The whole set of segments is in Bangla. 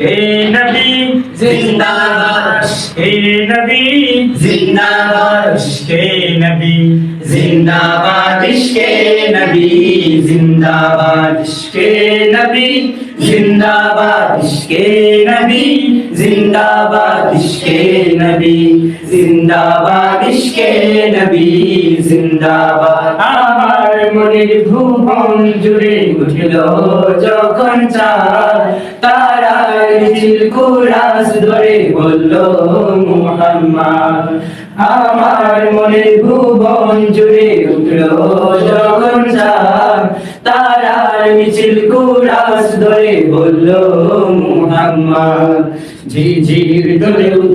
হে নবী জিন্দাবাদ। হে নবী জিন্দাবাদ। হে নবী। জিন্দাবাদ ইশকে নবী। জিন্দাবাদ ইশকে নবী। জিন্দাবাদ ইশকে নবী। জিন্দাবাদ ইশকে নবী। জিন্দাবাদ ইশকে নবী। জিন্দাবাদ। আমার মনের ভুবন জুড়ে উঠল যখন চাঁদ তারার ঝিল আমার মনে ভুবন জুড়ে উঠল যখন তারার মিছিল কুরাস ধরে বলল, মুহাম্মদ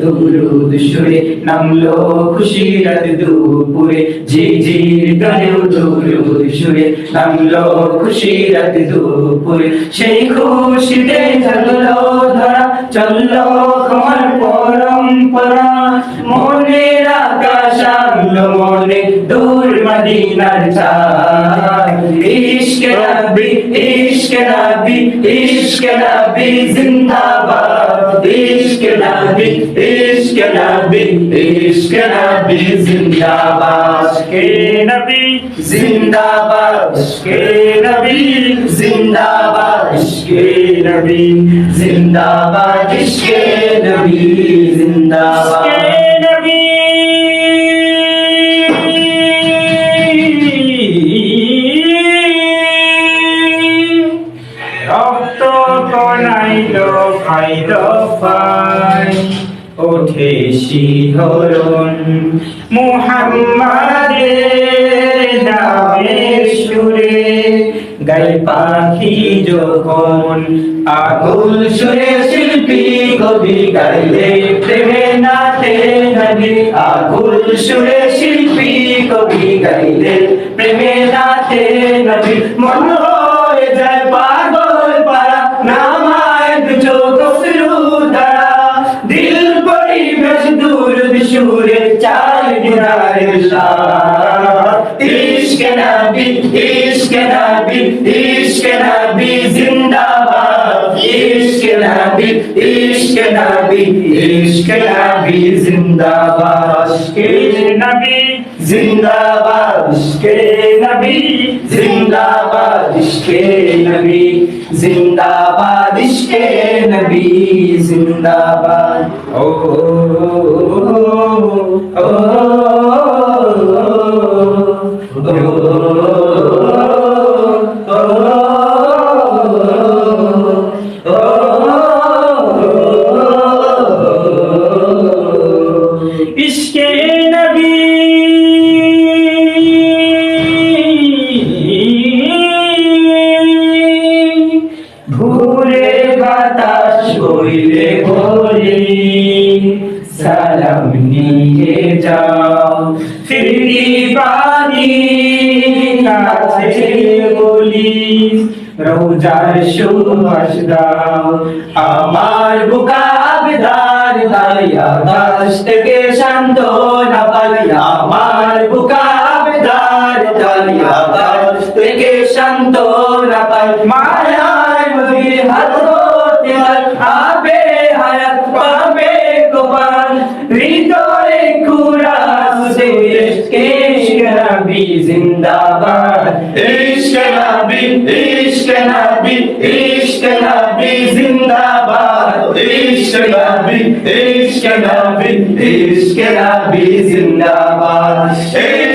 দুরুদ সুরে নামলো খুশির দুপুরে। ঝিঝির দলেও দুরুদ সুরে নামলো খুশির দুপুরে। সেই খুশিতে চলল চলল তোমার পরম্পরা মনের আকাশ আনলো মনে দূর মদিনার চাঁদ। ইশকে নবী ইশকে নবী ইশকে নবী জিন্দাবাদ। ইশকে নবী ইশকে নবী ইশকে নবী জিন্দাবাদ। হে নবী জিন্দাবাদ। হে নবী জিন্দাবাদ। হে নবী জিন্দাবাদ ইশকে নবী জিন্দাবাদ। নবী। রক্ত কনাইল খাইল পাই ওঠে শিহরণ। মুহাম্মাদের নামের সুরে। গাই পাখি যখন আগুল সুরে শিল্পী কবি গাইলে প্রেমে নাতে নবী আগুল সুরে শিল্পী কবি গাইলে প্রেমে নাতে নবী মন হয়ে যায় পাগল পারা নামায় দুচো কসরু দাঁড়া দিল পরিবেশ দূর সুরে। ইশকে নবী ইশকে নবী ইশকে নবী জিন্দাবাদ ইশকে নবী ইশকে নবী ইশকে নবী জিন্দাবাদ হে নবী জিন্দাবাদ ইশকে নবী জিন্দাবাদ ইশকে নবী জিন্দাবাদ ইশকে নবী জিন্দাবাদ ও ও ইশকে বইলে ভরি সালাম নিয়ে যাও। ফিরি পানি কাছে বলি, রোজার সুবাস দাও। আমার বুকা বেদার তাই আকাশ থেকে শান্ত না পাই। আমার বুকা বেদার তাই আকাশ থেকে শান্ত না পাই। মায়ায় নবী হাত ধরতে হয় আবে হায়াত পাবে গোপাল হৃদয়ে কুরাস দে ইশক নবী জিন্দাবাদ। ইশক নবী, ইশক জিন্দাবাদ। ইশক নবী, ইশক জিন্দাবাদ।